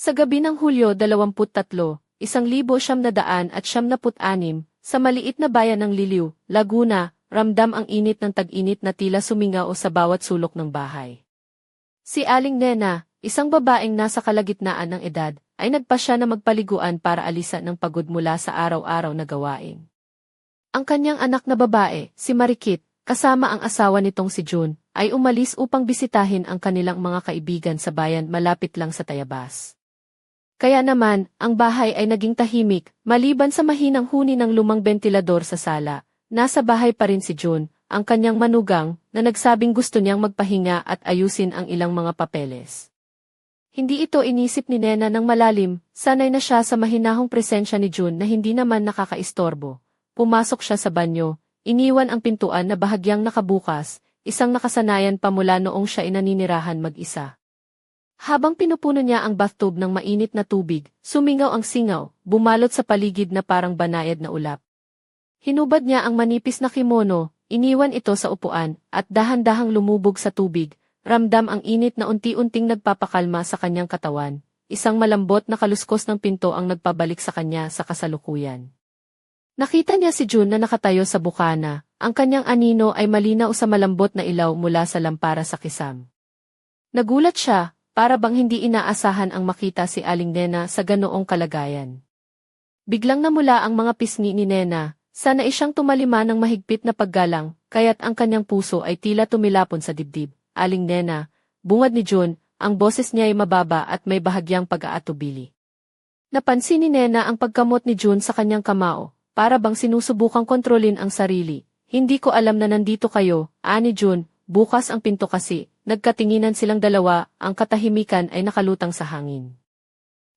Sa gabi ng Hulyo 23, isang libo siyam na daan at siyam na put-anim, sa maliit na bayan ng Liliw, Laguna, ramdam ang init ng tag-init na tila sumingaw sa bawat sulok ng bahay. Si Aling Nena, isang babaeng nasa kalagitnaan ng edad, ay nagpasya na magpaliguan para alisan ng pagod mula sa araw-araw na gawain. Ang kanyang anak na babae, si Marikit, kasama ang asawa nitong si June, ay umalis upang bisitahin ang kanilang mga kaibigan sa bayan malapit lang sa Tayabas. Kaya naman, ang bahay ay naging tahimik, maliban sa mahinang huni ng lumang bentilador sa sala. Nasa bahay pa rin si June, ang kanyang manugang, na nagsabing gusto niyang magpahinga at ayusin ang ilang mga papeles. Hindi ito inisip ni Nena ng malalim, sanay na siya sa mahinahong presensya ni June na hindi naman nakakaistorbo. Pumasok siya sa banyo, iniwan ang pintuan na bahagyang nakabukas, isang nakasanayan pa mula noong siya inaninirahan mag-isa. Habang pinupuno niya ang bathtub ng mainit na tubig, sumingaw ang singaw, bumalot sa paligid na parang banayad na ulap. Hinubad niya ang manipis na kimono, iniwan ito sa upuan, at dahan-dahang lumubog sa tubig, ramdam ang init na unti-unting nagpapakalma sa kanyang katawan. Isang malambot na kaluskos ng pinto ang nagpabalik sa kanya sa kasalukuyan. Nakita niya si June na nakatayo sa bukana, ang kanyang anino ay malinaw sa malambot na ilaw mula sa lampara sa kisam. Nagulat siya, para bang hindi inaasahan ang makita si Aling Nena sa ganoong kalagayan. Biglang namula ang mga pisngi ni Nena, sana isyang tumalima ng mahigpit na paggalang, kaya't ang kanyang puso ay tila tumilapon sa dibdib. Aling Nena, bungad ni June, ang boses niya ay mababa at may bahagyang pag-aatubili. Napansin ni Nena ang pagkamot ni June sa kanyang kamao, para bang sinusubukang kontrolin ang sarili. Hindi ko alam na nandito kayo, ani June, bukas ang pinto kasi, nagkatinginan silang dalawa, ang katahimikan ay nakalutang sa hangin.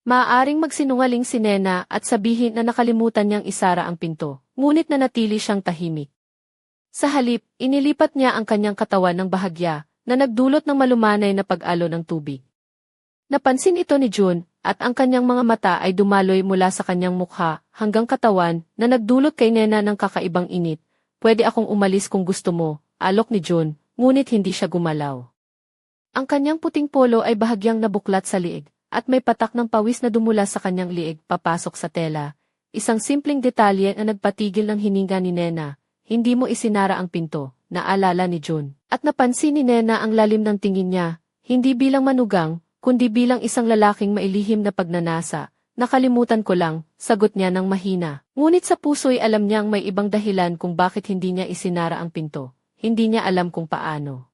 Maaaring magsinungaling si Nena at sabihin na nakalimutan niyang isara ang pinto, ngunit nanatili siyang tahimik. Sa halip, inilipat niya ang kanyang katawan ng bahagya, na nagdulot ng malumanay na pag-alo ng tubig. Napansin ito ni June, at ang kanyang mga mata ay dumaloy mula sa kanyang mukha hanggang katawan na nagdulot kay Nena ng kakaibang init. Pwede akong umalis kung gusto mo, alok ni June, ngunit hindi siya gumalaw. Ang kanyang puting polo ay bahagyang nabuklat sa liig, at may patak ng pawis na dumula sa kanyang liig papasok sa tela. Isang simpleng detalye na nagpatigil ng hininga ni Nena. Hindi mo isinara ang pinto, naalala ni June. At napansin ni Nena ang lalim ng tingin niya, hindi bilang manugang, kundi bilang isang lalaking mailihim na pagnanasa. Nakalimutan ko lang, sagot niya ng mahina. Ngunit sa puso'y alam niyang may ibang dahilan kung bakit hindi niya isinara ang pinto. Hindi niya alam kung paano.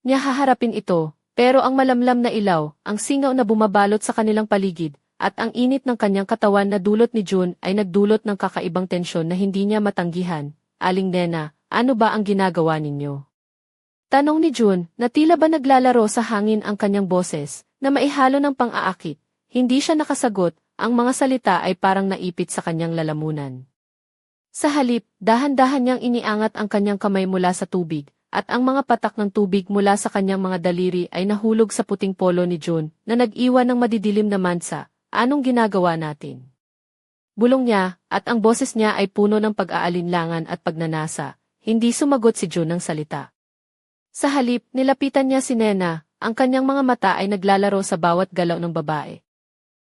Niya haharapin ito, pero ang malamlam na ilaw, ang singaw na bumabalot sa kanilang paligid, at ang init ng kanyang katawan na dulot ni June ay nagdulot ng kakaibang tensyon na hindi niya matanggihan. Aling Nena, ano ba ang ginagawa ninyo? Tanong ni June, na tila ba naglalaro sa hangin ang kanyang boses, na maihalo ng pang-aakit. Hindi siya nakasagot, ang mga salita ay parang naipit sa kanyang lalamunan. Sa halip, dahan-dahan niyang iniangat ang kanyang kamay mula sa tubig, at ang mga patak ng tubig mula sa kanyang mga daliri ay nahulog sa puting polo ni June, na nag-iwan ng madidilim na mansa. Anong ginagawa natin? Bulong niya, at ang boses niya ay puno ng pag-aalinlangan at pagnanasa. Hindi sumagot si June ng salita. Sa halip, nilapitan niya si Nena, ang kanyang mga mata ay naglalaro sa bawat galaw ng babae.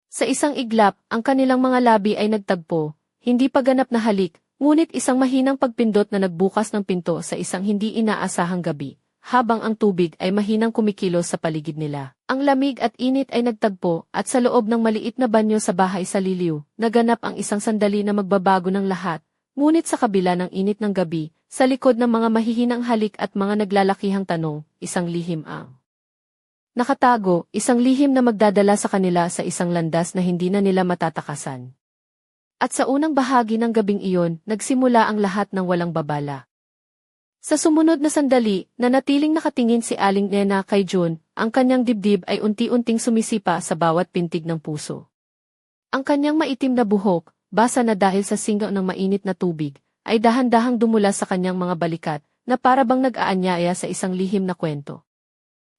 Sa isang iglap, ang kanilang mga labi ay nagtagpo, hindi pa ganap na halik, ngunit isang mahinang pagpindot na nagbukas ng pinto sa isang hindi inaasahang gabi, habang ang tubig ay mahinang kumikilos sa paligid nila. Ang lamig at init ay nagtagpo at sa loob ng maliit na banyo sa bahay sa Liliw, naganap ang isang sandali na magbabago ng lahat, ngunit sa kabila ng init ng gabi, sa likod ng mga mahihinang halik at mga naglalakihang tanong, isang lihim ang nakatago, isang lihim na magdadala sa kanila sa isang landas na hindi na nila matatakasan. At sa unang bahagi ng gabing iyon, nagsimula ang lahat ng walang babala. Sa sumunod na sandali, nanatiling nakatingin si Aling Nena kay June, ang kanyang dibdib ay unti-unting sumisipa sa bawat pintig ng puso. Ang kanyang maitim na buhok, basa na dahil sa singaw ng mainit na tubig, ay dahan-dahang dumula sa kanyang mga balikat, na para bang nag-aanyaya sa isang lihim na kwento.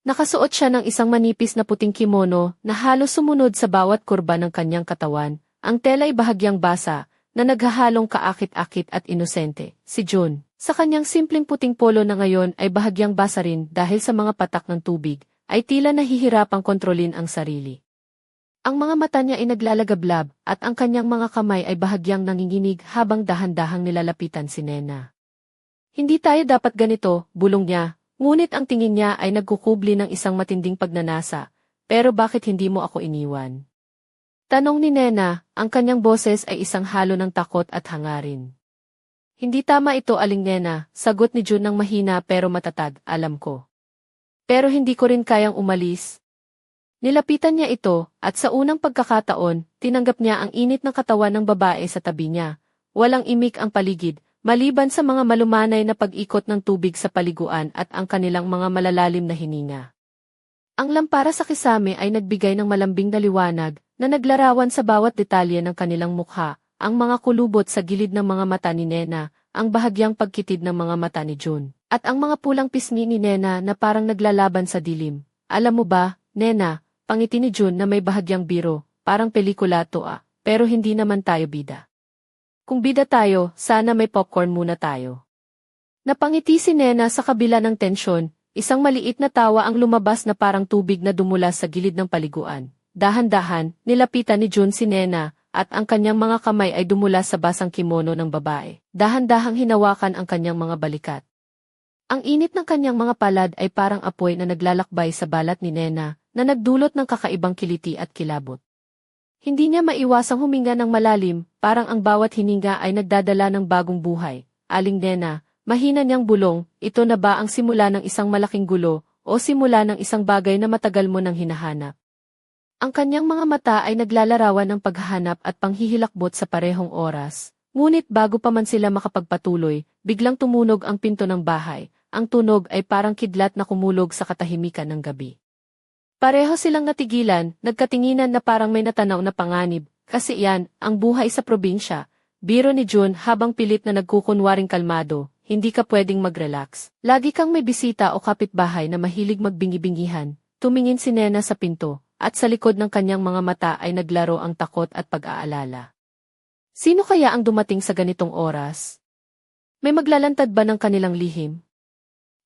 Nakasuot siya ng isang manipis na puting kimono na halos sumunod sa bawat kurba ng kanyang katawan, ang tela ay bahagyang basa, na naghahalong kaakit-akit at inosente, si June. Sa kanyang simpleng puting polo na ngayon ay bahagyang basa rin dahil sa mga patak ng tubig, ay tila nahihirapang kontrolin ang sarili. Ang mga mata niya ay naglalagablab at ang kanyang mga kamay ay bahagyang nanginginig habang dahan-dahang nilalapitan si Nena. Hindi tayo dapat ganito, bulong niya, ngunit ang tingin niya ay nagkukubli ng isang matinding pagnanasa, pero bakit hindi mo ako iniwan? Tanong ni Nena, ang kanyang boses ay isang halo ng takot at hangarin. Hindi tama ito aling Nena, sagot ni Jun ng mahina pero matatag, alam ko. Pero hindi ko rin kayang umalis, Nilapitan niya ito, at sa unang pagkakataon, tinanggap niya ang init ng katawan ng babae sa tabi niya. Walang imik ang paligid, maliban sa mga malumanay na pag-ikot ng tubig sa paliguan at ang kanilang mga malalalim na hininga. Ang lampara sa kisame ay nagbigay ng malambing na liwanag, na naglarawan sa bawat detalye ng kanilang mukha, ang mga kulubot sa gilid ng mga mata ni Nena, ang bahagyang pagkitid ng mga mata ni June, at ang mga pulang pisngi ni Nena na parang naglalaban sa dilim. Alam mo ba, Nena, Pangiti ni June na may bahagyang biro, parang pelikula to ah, pero hindi naman tayo bida. Kung bida tayo, sana may popcorn muna tayo. Napangiti si Nena sa kabila ng tensyon, isang maliit na tawa ang lumabas na parang tubig na dumula sa gilid ng paliguan. Dahan-dahan, nilapitan ni June si Nena, at ang kanyang mga kamay ay dumula sa basang kimono ng babae. Dahan-dahang hinawakan ang kanyang mga balikat. Ang init ng kanyang mga palad ay parang apoy na naglalakbay sa balat ni Nena, na nagdulot ng kakaibang kiliti at kilabot. Hindi niya maiwasang huminga ng malalim, parang ang bawat hininga ay nagdadala ng bagong buhay. Aling Nena, mahina niyang bulong, ito na ba ang simula ng isang malaking gulo, o simula ng isang bagay na matagal mo nang hinahanap? Ang kanyang mga mata ay naglalarawan ng paghahanap at panghihilakbot sa parehong oras. Ngunit bago pa man sila makapagpatuloy, biglang tumunog ang pinto ng bahay. Ang tunog ay parang kidlat na kumulog sa katahimikan ng gabi. Pareho silang natigilan, nagkatinginan na parang may natanaw na panganib, kasi yan, ang buhay sa probinsya. Biro ni June habang pilit na nagkukunwaring kalmado, hindi ka pwedeng mag-relax. Lagi kang may bisita o kapitbahay na mahilig magbingi-bingihan. Tumingin si Nena sa pinto, at sa likod ng kanyang mga mata ay naglaro ang takot at pag-aalala. Sino kaya ang dumating sa ganitong oras? May maglalantad ba ng kanilang lihim?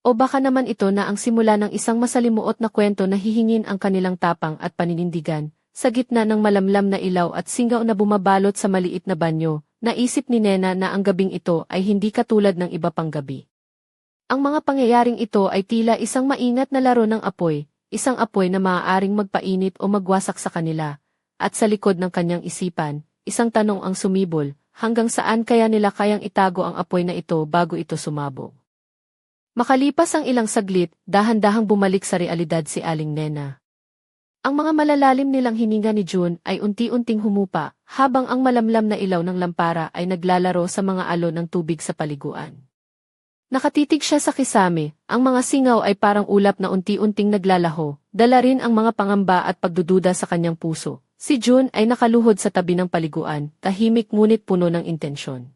O baka naman ito na ang simula ng isang masalimuot na kwento na hihingin ang kanilang tapang at paninindigan, sa gitna ng malamlam na ilaw at singaw na bumabalot sa maliit na banyo, naisip ni Nena na ang gabing ito ay hindi katulad ng iba pang gabi. Ang mga pangyayaring ito ay tila isang maingat na laro ng apoy, isang apoy na maaaring magpainit o magwasak sa kanila, at sa likod ng kanyang isipan, isang tanong ang sumibol, hanggang saan kaya nila kayang itago ang apoy na ito bago ito sumabog. Makalipas ang ilang saglit, dahan-dahang bumalik sa realidad si Aling Nena. Ang mga malalalim nilang hininga ni June ay unti-unting humupa, habang ang malamlam na ilaw ng lampara ay naglalaro sa mga alon ng tubig sa paliguan. Nakatitig siya sa kisame, ang mga singaw ay parang ulap na unti-unting naglalaho, dala rin ang mga pangamba at pagdududa sa kanyang puso. Si June ay nakaluhod sa tabi ng paliguan, tahimik ngunit puno ng intensyon.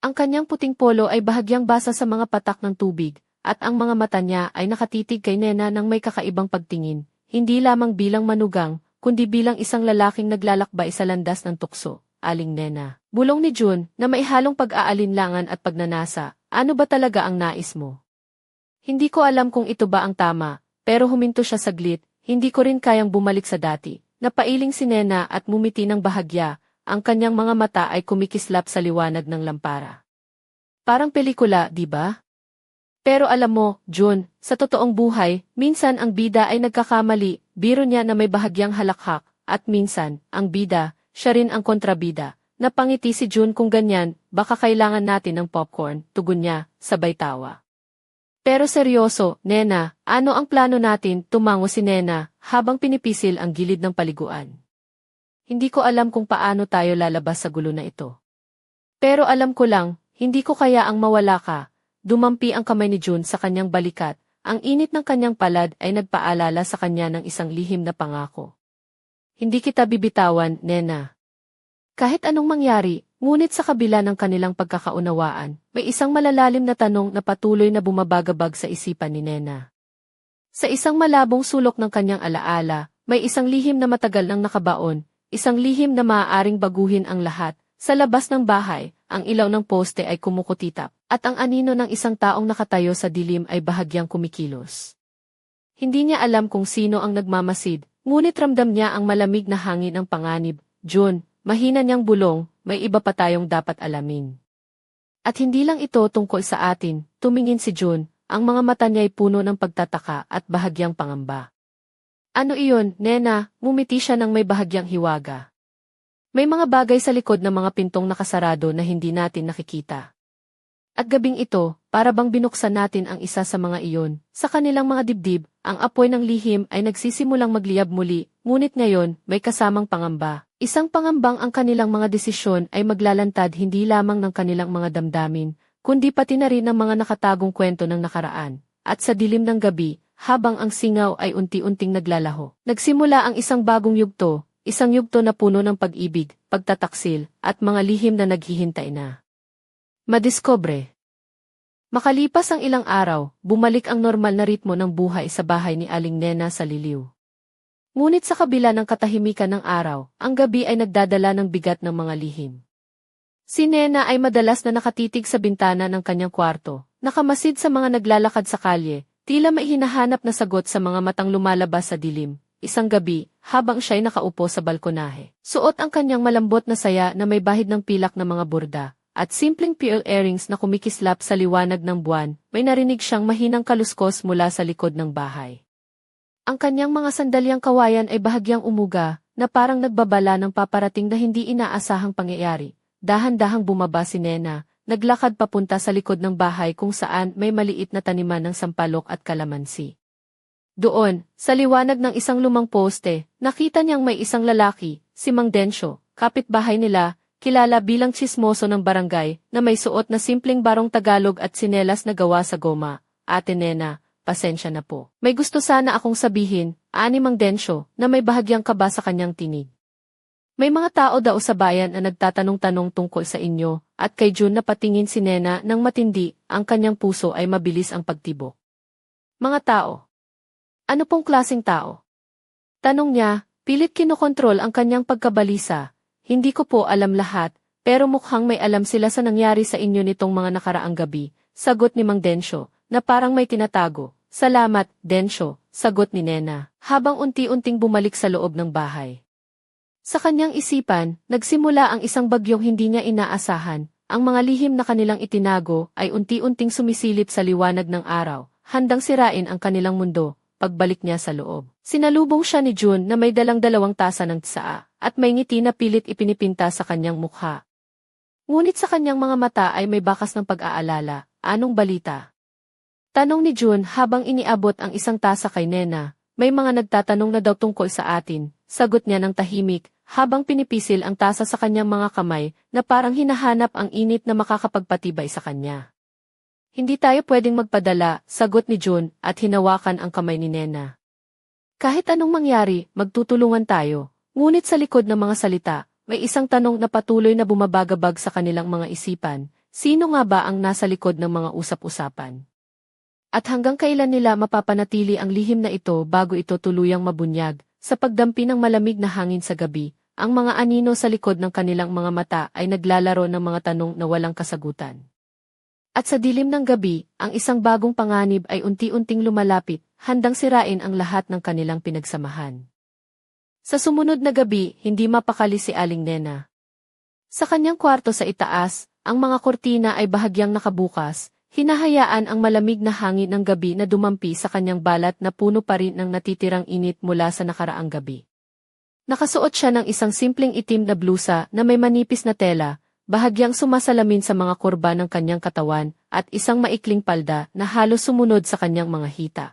Ang kanyang puting polo ay bahagyang basa sa mga patak ng tubig, at ang mga mata niya ay nakatitig kay Nena ng may kakaibang pagtingin, hindi lamang bilang manugang, kundi bilang isang lalaking naglalakbay sa landas ng tukso, aling Nena. Bulong ni June na may halong pag-aalinlangan at pagnanasa, ano ba talaga ang nais mo? Hindi ko alam kung ito ba ang tama, pero huminto siya saglit, hindi ko rin kayang bumalik sa dati. Napailing si Nena at mumiti ng bahagya, ang kanyang mga mata ay kumikislap sa liwanag ng lampara. Parang pelikula, di ba? Pero alam mo, June, sa totoong buhay, minsan ang bida ay nagkakamali, biro niya na may bahagyang halakhak, at minsan, ang bida, siya rin ang kontrabida. Napangiti si June kung ganyan, baka kailangan natin ng popcorn, tugon niya, sabay tawa. Pero seryoso, Nena, ano ang plano natin, tumango si Nena, habang pinipisil ang gilid ng paliguan. Hindi ko alam kung paano tayo lalabas sa gulo na ito. Pero alam ko lang, hindi ko kaya ang mawala ka. Dumampi ang kamay ni June sa kanyang balikat, ang init ng kanyang palad ay nagpaalala sa kanya ng isang lihim na pangako. Hindi kita bibitawan, Nena. Kahit anong mangyari, ngunit sa kabila ng kanilang pagkakaunawaan, may isang malalalim na tanong na patuloy na bumabagabag sa isipan ni Nena. Sa isang malabong sulok ng kanyang alaala, may isang lihim na matagal nang nakabaon, Isang lihim na maaaring baguhin ang lahat. Sa labas ng bahay, ang ilaw ng poste ay kumukutitap, at ang anino ng isang taong nakatayo sa dilim ay bahagyang kumikilos. Hindi niya alam kung sino ang nagmamasid, ngunit ramdam niya ang malamig na hangin ng panganib. June, mahina niyang bulong, may iba pa tayong dapat alamin. At hindi lang ito tungkol sa atin, tumingin si June, ang mga mata niya ay puno ng pagtataka at bahagyang pangamba. Ano iyon, Nena, ngumiti siya ng may bahagyang hiwaga. May mga bagay sa likod ng mga pintong nakasarado na hindi natin nakikita. At gabing ito, para bang binuksan natin ang isa sa mga iyon, sa kanilang mga dibdib, ang apoy ng lihim ay nagsisimulang magliyab muli, ngunit ngayon, may kasamang pangamba. Isang pangambang ang kanilang mga desisyon ay maglalantad hindi lamang ng kanilang mga damdamin, kundi pati na rin ng mga nakatagong kwento ng nakaraan. At sa dilim ng gabi, habang ang singaw ay unti-unting naglalaho, nagsimula ang isang bagong yugto, isang yugto na puno ng pag-ibig, pagtataksil, at mga lihim na naghihintay na. Madiscobre Makalipas ang ilang araw, bumalik ang normal na ritmo ng buhay sa bahay ni Aling Nena sa Liliw. Ngunit sa kabila ng katahimikan ng araw, ang gabi ay nagdadala ng bigat ng mga lihim. Si Nena ay madalas na nakatitig sa bintana ng kanyang kwarto, nakamasid sa mga naglalakad sa kalye, tila may hinahanap na sagot sa mga matang lumalabas sa dilim. Isang gabi, habang siya'y nakaupo sa balkonahe, suot ang kanyang malambot na saya na may bahid ng pilak na mga burda, at simpleng pearl earrings na kumikislap sa liwanag ng buwan, may narinig siyang mahinang kaluskos mula sa likod ng bahay. Ang kanyang mga sandalyang kawayan ay bahagyang umuga, na parang nagbabala ng paparating na hindi inaasahang pangyayari. Dahan-dahang bumaba si Nena, naglakad papunta sa likod ng bahay kung saan may maliit na taniman ng sampalok at kalamansi. Doon, sa liwanag ng isang lumang poste, nakita niyang may isang lalaki, si Mang Densyo, kapitbahay nila, kilala bilang chismoso ng barangay, na may suot na simpleng barong Tagalog at sinelas na gawa sa goma. Ate Nena, pasensya na po. May gusto sana akong sabihin, ani Mang Densyo, na may bahagyang kaba sa kanyang tinig. May mga tao daw sa bayan na nagtatanong-tanong tungkol sa inyo, at kay June na patingin si Nena ng matindi, ang kanyang puso ay mabilis ang pagtibok. Mga tao. Ano pong klasing tao? Tanong niya, pilit kinokontrol ang kanyang pagkabalisa, hindi ko po alam lahat, pero mukhang may alam sila sa nangyari sa inyo nitong mga nakaraang gabi, sagot ni Mang Densyo, na parang may tinatago. Salamat, Densyo, sagot ni Nena, habang unti-unting bumalik sa loob ng bahay. Sa kanyang isipan, nagsimula ang isang bagyong hindi niya inaasahan, ang mga lihim na kanilang itinago ay unti-unting sumisilip sa liwanag ng araw, handang sirain ang kanilang mundo, pagbalik niya sa loob. Sinalubong siya ni June na may dalang dalawang tasa ng tsaa, at may ngiti na pilit ipinipinta sa kanyang mukha. Ngunit sa kanyang mga mata ay may bakas ng pag-aalala, anong balita? Tanong ni June habang iniabot ang isang tasa kay Nena, may mga nagtatanong na daw tungkol sa atin, sagot niya ng tahimik, habang pinipisil ang tasa sa kanyang mga kamay na parang hinahanap ang init na makakapagpatibay sa kanya. Hindi tayo pwedeng magpadala, sagot ni June, at hinawakan ang kamay ni Nena. Kahit anong mangyari, magtutulungan tayo. Ngunit sa likod ng mga salita, may isang tanong na patuloy na bumabagabag sa kanilang mga isipan. Sino nga ba ang nasa likod ng mga usap-usapan? At hanggang kailan nila mapapanatili ang lihim na ito bago ito tuluyang mabunyag, sa pagdampi ng malamig na hangin sa gabi, ang mga anino sa likod ng kanilang mga mata ay naglalaro ng mga tanong na walang kasagutan. At sa dilim ng gabi, ang isang bagong panganib ay unti-unting lumalapit, handang sirain ang lahat ng kanilang pinagsamahan. Sa sumunod na gabi, hindi mapakali si Aling Nena. Sa kanyang kwarto sa itaas, ang mga kortina ay bahagyang nakabukas, hinahayaan ang malamig na hangin ng gabi na dumampi sa kanyang balat na puno pa rin ng natitirang init mula sa nakaraang gabi. Nakasuot siya ng isang simpleng itim na blusa na may manipis na tela, bahagyang sumasalamin sa mga kurba ng kanyang katawan, at isang maikling palda na halos sumunod sa kanyang mga hita.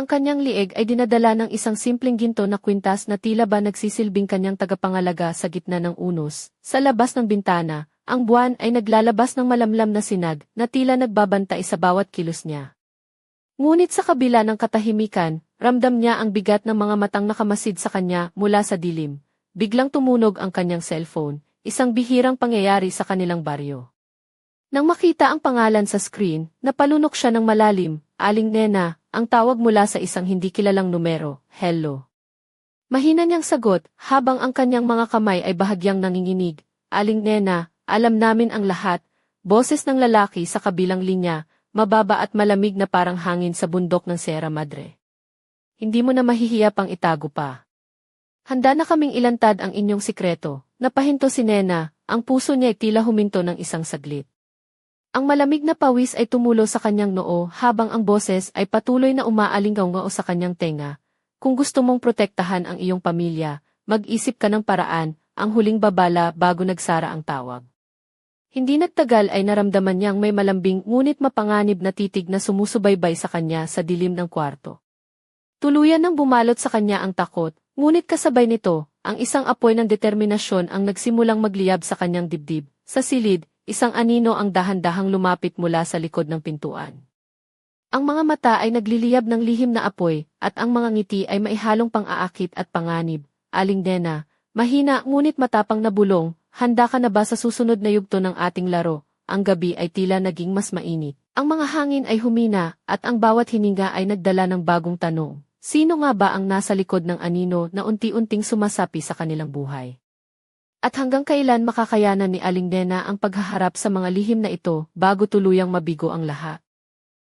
Ang kanyang lieg ay dinadala ng isang simpleng ginto na kwintas na tila ba nagsisilbing kanyang tagapangalaga sa gitna ng unos. Sa labas ng bintana, ang buwan ay naglalabas ng malamlam na sinag na tila nagbabantay sa bawat kilos niya. Ngunit sa kabila ng katahimikan, ramdam niya ang bigat ng mga matang nakamasid sa kanya mula sa dilim. Biglang tumunog ang kanyang cellphone, isang bihirang pangyayari sa kanilang baryo. Nang makita ang pangalan sa screen, napalunok siya ng malalim, Aling Nena, ang tawag mula sa isang hindi kilalang numero, Hello. Mahina niyang sagot, habang ang kanyang mga kamay ay bahagyang nanginginig. Aling Nena, alam namin ang lahat, boses ng lalaki sa kabilang linya, mababa at malamig na parang hangin sa bundok ng Sierra Madre. hindi mo na mahihiya pang itago pa. Handa na kaming ilantad ang inyong sikreto, napahinto si Nena, ang puso niya ay tila huminto ng isang saglit. Ang malamig na pawis ay tumulo sa kanyang noo habang ang boses ay patuloy na umaalingaw sa kanyang tenga. Kung gusto mong protektahan ang iyong pamilya, mag-isip ka ng paraan, ang huling babala bago nagsara ang tawag. Hindi nagtagal ay naramdaman niyang may malambing ngunit mapanganib na titig na sumusubaybay sa kanya sa dilim ng kwarto. Tuluyan nang bumalot sa kanya ang takot, ngunit kasabay nito, ang isang apoy ng determinasyon ang nagsimulang magliyab sa kanyang dibdib. Sa silid, isang anino ang dahan-dahang lumapit mula sa likod ng pintuan. Ang mga mata ay nagliliyab ng lihim na apoy, at ang mga ngiti ay maihalong pang-aakit at panganib. Aling Dena, mahina ngunit matapang na bulong, handa ka na ba sa susunod na yugto ng ating laro? Ang gabi ay tila naging mas mainit. Ang mga hangin ay humina, at ang bawat hininga ay nagdala ng bagong tanong. Sino nga ba ang nasa likod ng anino na unti-unting sumasapi sa kanilang buhay? At hanggang kailan makakayanan ni Aling Dena ang paghaharap sa mga lihim na ito bago tuluyang mabigo ang lahat?